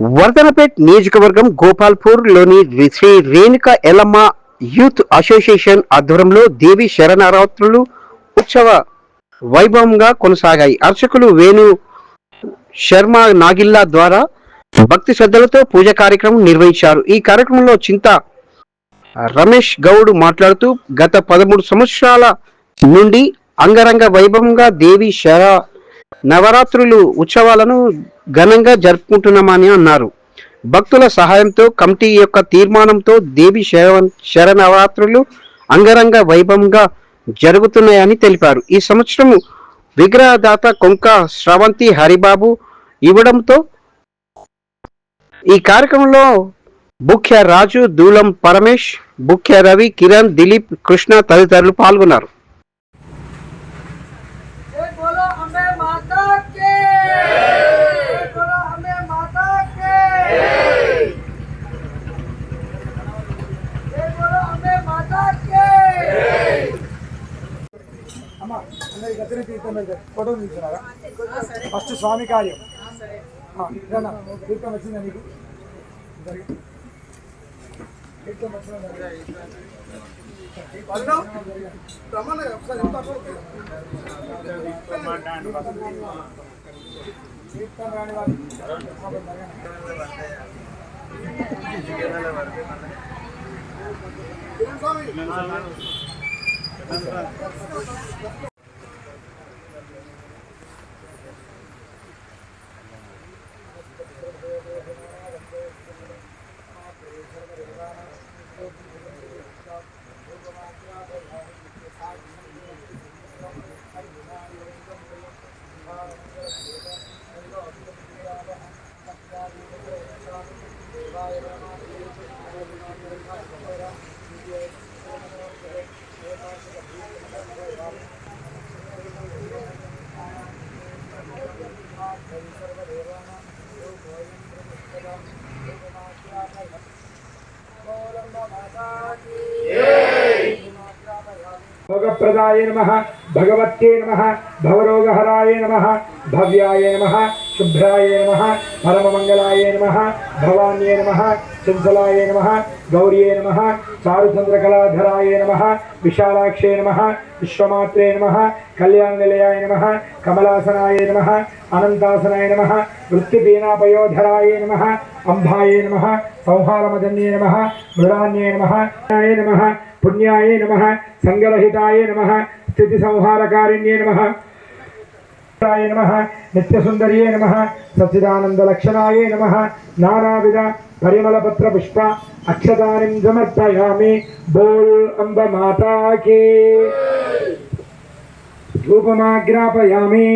వర్ధనపేట్ నియోజకవర్గం గోపాల్పూర్లోని Shri Renuka Yellamma youth association ఆధ్వర్యంలో దేవి శరణారాత్రులు ఉత్సవ వైభవంగా కొనసాగాయి. అర్చకులు వేణు శర్మ నాగిల్లా ద్వారా భక్తి శ్రద్ధలతో పూజ కార్యక్రమం నిర్వహించారు. ఈ కార్యక్రమంలో చింత రమేష్ గౌడ్ మాట్లాడుతూ గత పదమూడు సంవత్సరాల నుండి అంగరంగ వైభవంగా దేవి శర నవరాత్రులు ఉత్సవాలను ఘనంగా జరుపుకుంటున్నామని అన్నారు. భక్తుల సహాయంతో కమిటీ యొక్క తీర్మానంతో దేవి శర శరనవరాత్రులు అంగరంగ వైభవంగా జరుగుతున్నాయని తెలిపారు. ఈ సంవత్సరం విగ్రహదాత కొంక శ్రవంతి హరిబాబు ఇవ్వడంతో ఈ కార్యక్రమంలో ముఖ్య రాజు దూలం పరమేష్ ముఖ్య రవి కిరణ్ దిలీప్ కృష్ణ తదితరులు పాల్గొన్నారు. ఫోటో తీసుకున్నారా ఫస్ట్ స్వామి కార్యం. ఆ, వచ్చిందా నీకు? జరిగి- రాని వాళ్ళు జరిగి- రమ్మన్నా కదా, ఒకసారి ఇంత అక్కడ. తీర్థం రాని వాళ్ళు పాపం జరగనా? కిరణ్ స్వామి భోగప్రదాయ నమ భగవత్యే నమ భవరోగహరాయ నమ భవ్యాయ నమ శుభ్రాయ నమ పరమమంగళాయ నమ భవాన్యే నమ శంసలాయ నమ గౌర్యే నమ చారుచంద్రకళాధరాయ నమ విశాలాక్షే నమ విశ్వమాత్రే నమ కళ్యాణ నిలయాయ నమ కమలాసనాయ నమ అనంతాసనాయ నమ వృత్తిపీనాపయోధరాయ నమ అంబాయే నమ సంహారమదన్యే నమ మృడాన్యే నమాయ నమ పుణ్యాయ నమ సంగరహితాయ నమ స్థితి సంహారకారిణ్యే నమ నమ నిత్యసుందర్యే నమ సచ్చిదానందలక్షణాయ నమ నానావిధ नानाविध परिमलपत्रपुष्प अक्षतानि समर्पयामि बोल् अम्ब माता के धूपमाग्रापयामि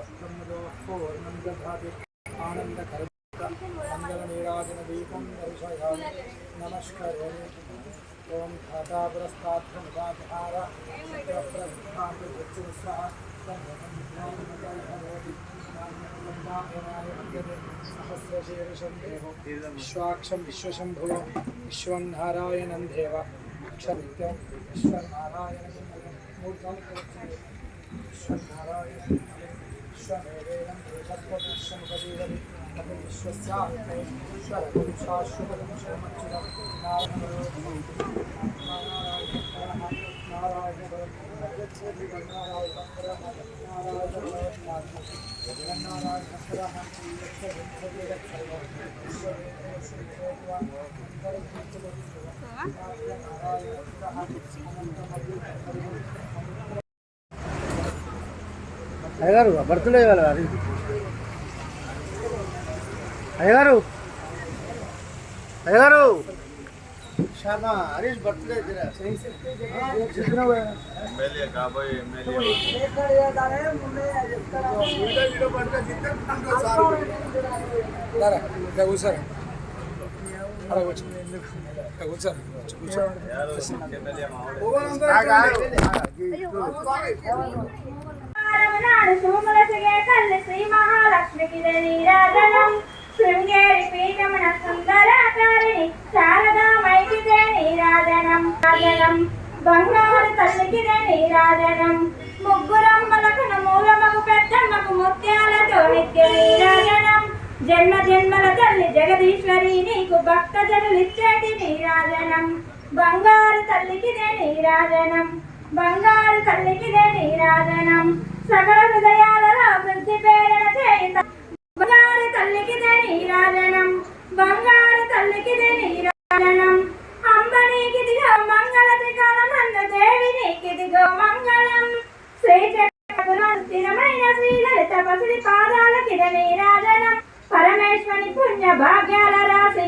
शास्त्रमुदोस्फोर्णन्दधाति आनन्दखर्गमङ्गलनीराजनदीपं दर्शयामि नमस्करोमि देव विश्वाक्षं देव विश्वनारायणं विश्वनारायणं विश्वमेवेनं देशत्वविश्वमुपजीवति अपि विश्वस्यात्मे ईश्वरं शाश्वतं शमच्युतं అయ్యగారు బర్త్డే వాళ్ళ గారు. అయ్యగారు అయ్యగారు శర్మ హరీష్ బర్త్డే. ఎమ్మెల్యే కాబోయే ఎమ్మెల్యే కూర్చోరా. కూర్చోరా. కూర్చో. ఎమ్మెల్యే మావాడు నాడు సోమరసగే తల్లి శ్రీ మహాలక్ష్మికి నీరాజనం శృంగేరి పీఠమున సుందరాకారిణి శారదా మైకిదే నీరాజనం రాజనం బంగారు తల్లికిదే నీరాజనం ముగ్గురమ్మలకును మూలమగు పెద్దమ్మకు ముత్యాలతో నిత్య నీరాజనం జన్మ జన్మల తల్లి జగదీశ్వరి నీకు భక్త జనులిచ్చేటి నీరాజనం బంగారు తల్లికిదే నీరాజనం బంగారు తల్లికిదే నీరాజనం సకల హృదయాలలో వృద్ధి పేరణ చేయుత బంగారు తల్లికిదే నీరాజనం బంగారు తల్లికిదే నీరాజనం అంబనీకి దిగో మంగళ త్రికాలమంద దేవి నీకి దిగో మంగళం. శ్రీ చక్రపురం స్థిరమైన శ్రీలలిత పసిడి పాదాలకిద నీరాజనం పరమేశ్వరి పుణ్య భాగ్యాల రాశి.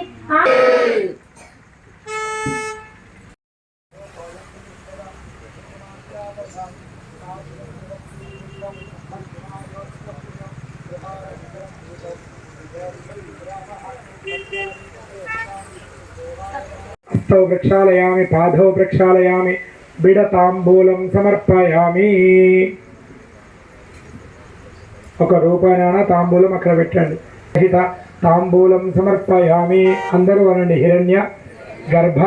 హస్తౌ ప్రక్షాళయామి పాదౌ ప్రక్షాళయామి బిడతాంబూలం సమర్పయామి. ఒక రూపాయన తాంబూలం అక్కడ పెట్టండి. సహిత తాంబూలం సమర్పయామి. అందరూ అనండి. హిరణ్య గర్భ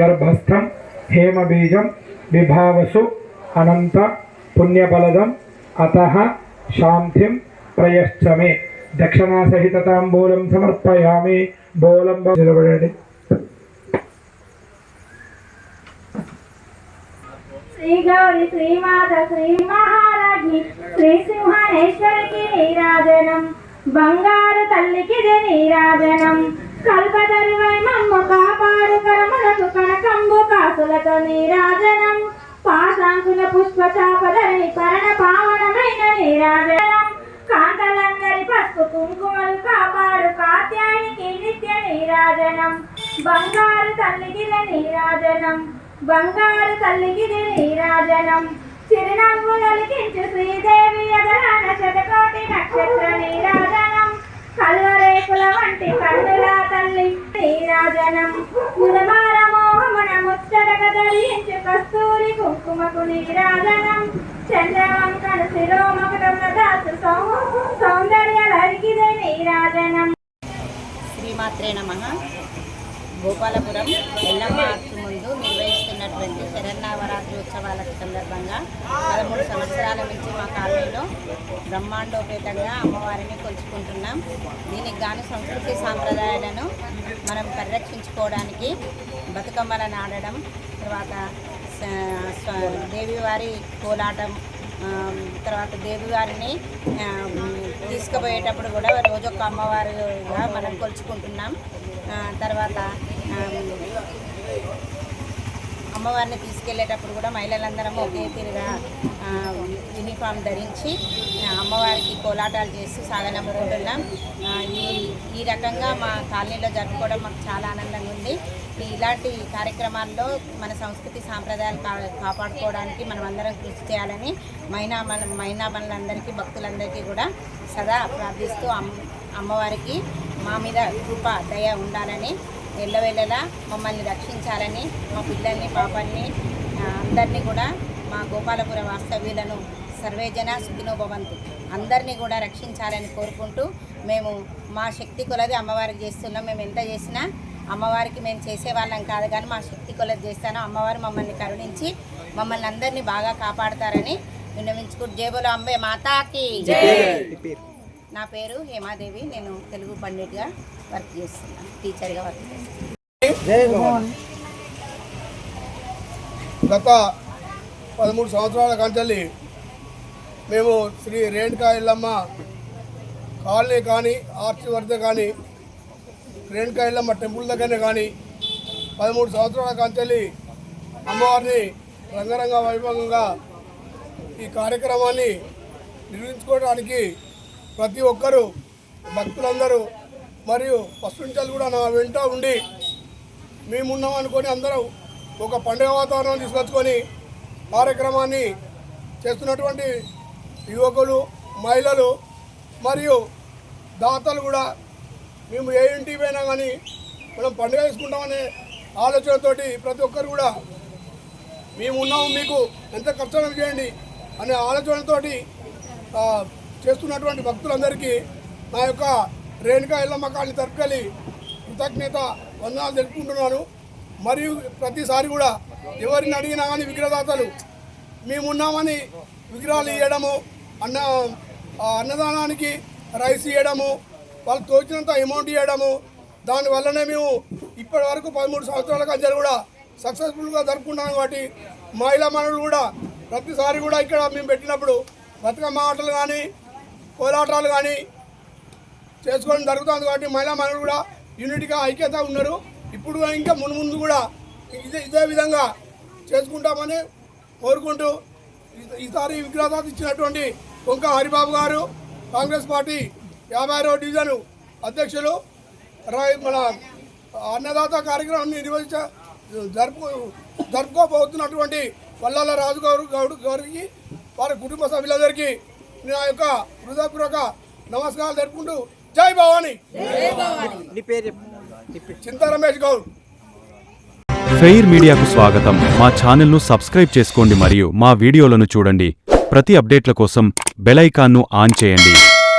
గర్భస్థం హేమబీజం విభావసు అనంత పుణ్యఫలదం అత శాంతిం ప్రయశ్చమే. దక్షిణాసహిత తాంబూలం సమర్పయామి. బోలం నిలబడండి శ్రీ గౌరి శ్రీమాత శ్రీ మహారాజ్ని శ్రీ సింహనేశ్వరికి నీరాజనం. బంగారు తల్లికి నీరాజనం. కల్పదరివై మమ్మ కాపాడు కరములకు కనకంబు కాసులతో నీరాజనం. పాశాంకుల పుష్ప పరణ పావనమైన నీరాజనం. కాంతలందరి పసుపు కుంకుమలు కాపాడు కాత్యాయనికి నిత్య నీరాజనం. బంగారు తల్లికి నీరాజనం. బంగారు తల్లికి నీరాజనం చిరునవ్వు నలికించు శ్రీదేవి ఎదరాన శతకోటి నక్షత్ర నీరాజనం కల్వరేకుల వంటి కన్నుల తల్లి నీరాజనం ముదమార మోహమున ముచ్చటగ ధరించు కస్తూరి కుంకుమకు నీరాజనం చంద్రవంకను శిరోమకుటమున దాసు సౌందర్య లరికిదే నీరాజనం శ్రీమాత్రే నమ. గోపాలపురం ఎల్లమ్మ ఆర్చి ముందు నిర్వహిస్తున్నటువంటి శరన్నవరాత్రి ఉత్సవాల సందర్భంగా పదమూడు సంవత్సరాల నుంచి మా కాలనీలో బ్రహ్మాండోపేతంగా అమ్మవారిని కొలుచుకుంటున్నాం. దీనికి గాను సంస్కృతి సాంప్రదాయాలను మనం పరిరక్షించుకోవడానికి బతుకమ్మలను ఆడడం తర్వాత దేవివారి కోలాటం తర్వాత దేవివారిని తీసుకుపోయేటప్పుడు కూడా రోజు ఒక అమ్మవారుగా మనం కొలుచుకుంటున్నాం. తర్వాత అమ్మవారిని తీసుకెళ్ళేటప్పుడు కూడా మహిళలందరం ఒకే తీరుగా యూనిఫామ్ ధరించి అమ్మవారికి కోలాటాలు చేస్తూ సాగనంపుకుంటున్నాం ఈ ఈ రకంగా మా కాలనీలో జరుపుకోవడం మాకు చాలా ఆనందంగా ఇలాంటి కార్యక్రమాల్లో మన సంస్కృతి సాంప్రదాయాలు కా కాపాడుకోవడానికి మనం అందరం కృషి చేయాలని మైనా మన మైనా భక్తులందరికీ కూడా సదా ప్రార్థిస్తూ అమ్మవారికి మా మీద కృప దయ ఉండాలని ఎల్లవేళలా మమ్మల్ని రక్షించాలని మా పిల్లల్ని పాపల్ని అందరినీ కూడా మా గోపాలపుర వాస్తవ్యులను సర్వేజన సుఖినోభవంతు అందరినీ కూడా రక్షించాలని కోరుకుంటూ మేము మా శక్తి కొలది అమ్మవారికి చేస్తున్నాం. మేము ఎంత చేసినా అమ్మవారికి మేము చేసేవాళ్ళం కాదు కానీ మా శక్తి కొలది చేస్తాను. అమ్మవారు మమ్మల్ని కరుణించి మమ్మల్ని అందరినీ బాగా కాపాడతారని విన్నవించుకుంటూ జేబులో అంబే మాతాకి. నా పేరు హేమాదేవి. నేను తెలుగు పండిట్గా వర్క్ చేస్తున్నాను. టీచర్గా వర్క్ చేస్తున్నాను గత పదమూడు సంవత్సరాల కంచెల్లి మేము శ్రీ రేణుకా ఇల్లమ్మ కాలనీ కానీ ఆర్చి వద్ద కానీ రేణుకా మా టెంపుల్ దగ్గరనే కానీ పదమూడు సంవత్సరాల కంచెల్లి అమ్మవారిని రంగరంగ వైభవంగా ఈ కార్యక్రమాన్ని నిర్వహించుకోవడానికి ప్రతి ఒక్కరూ భక్తులందరూ మరియు ఫస్ట్ కూడా నా వెంట ఉండి మేమున్నాం అనుకొని అందరూ ఒక పండుగ వాతావరణం తీసుకొచ్చుకొని కార్యక్రమాన్ని చేస్తున్నటువంటి యువకులు మహిళలు మరియు దాతలు కూడా మేము ఏ ఇంటికి పోయినా కానీ మనం పండుగ చేసుకుంటామనే ఆలోచనతోటి ప్రతి ఒక్కరు కూడా మేము ఉన్నాము మీకు ఎంత కష్టం చేయండి అనే ఆలోచనతోటి చేస్తున్నటువంటి భక్తులందరికీ నా యొక్క రేణుకా ఎల్లమ్మ కాళీ తరపుకెళ్ళి కృతజ్ఞత వందనాలు తెలుపుకుంటున్నాను. మరియు ప్రతిసారి కూడా ఎవరిని అడిగినా కానీ విగ్రహదాతలు మేమున్నామని విగ్రహాలు ఇవ్వడము అన్న అన్నదానానికి రైస్ ఇవ్వడము వాళ్ళు తోచినంత అమౌంట్ ఇవ్వడము దానివల్లనే మేము ఇప్పటి వరకు పదమూడు సంవత్సరాల కంచెలు కూడా సక్సెస్ఫుల్గా జరుపుకున్నాం కాబట్టి మహిళా మనులు కూడా ప్రతిసారి కూడా ఇక్కడ మేము పెట్టినప్పుడు బతుకమ్మ ఆటలు కానీ కోలాటాలు కానీ చేసుకోవడం జరుగుతుంది కాబట్టి మహిళా మనులు కూడా యూనిట్గా ఐక్యత ఉన్నారు. ఇప్పుడు ఇంకా మును ముందు కూడా ఇదే ఇదే విధంగా చేసుకుంటామని కోరుకుంటూ ఈసారి విగ్రహాలు ఇచ్చినటువంటి కొంక హరిబాబు గారు కాంగ్రెస్ పార్టీ యాభై ఆరో డివిజన్ అధ్యక్షులు. మన అన్నదాత కార్యక్రమాన్ని నిర్వహించ జరుపు జరుపుకోబోతున్నటువంటి వల్లాల రాజు గౌరు గౌడ్ గారికి వారి కుటుంబ సభ్యులందరికీ నా యొక్క హృదయపూర్వక నమస్కారాలు జరుపుకుంటూ జై భవానీ. చింతా రమేష్ గౌడ్. ఫెయిర్ మీడియాకు స్వాగతం. మా ఛానల్ను సబ్స్క్రైబ్ చేసుకోండి మరియు మా వీడియోలను చూడండి. ప్రతి అప్డేట్ల కోసం బెల్ ఐకాన్ను ఆన్ చేయండి.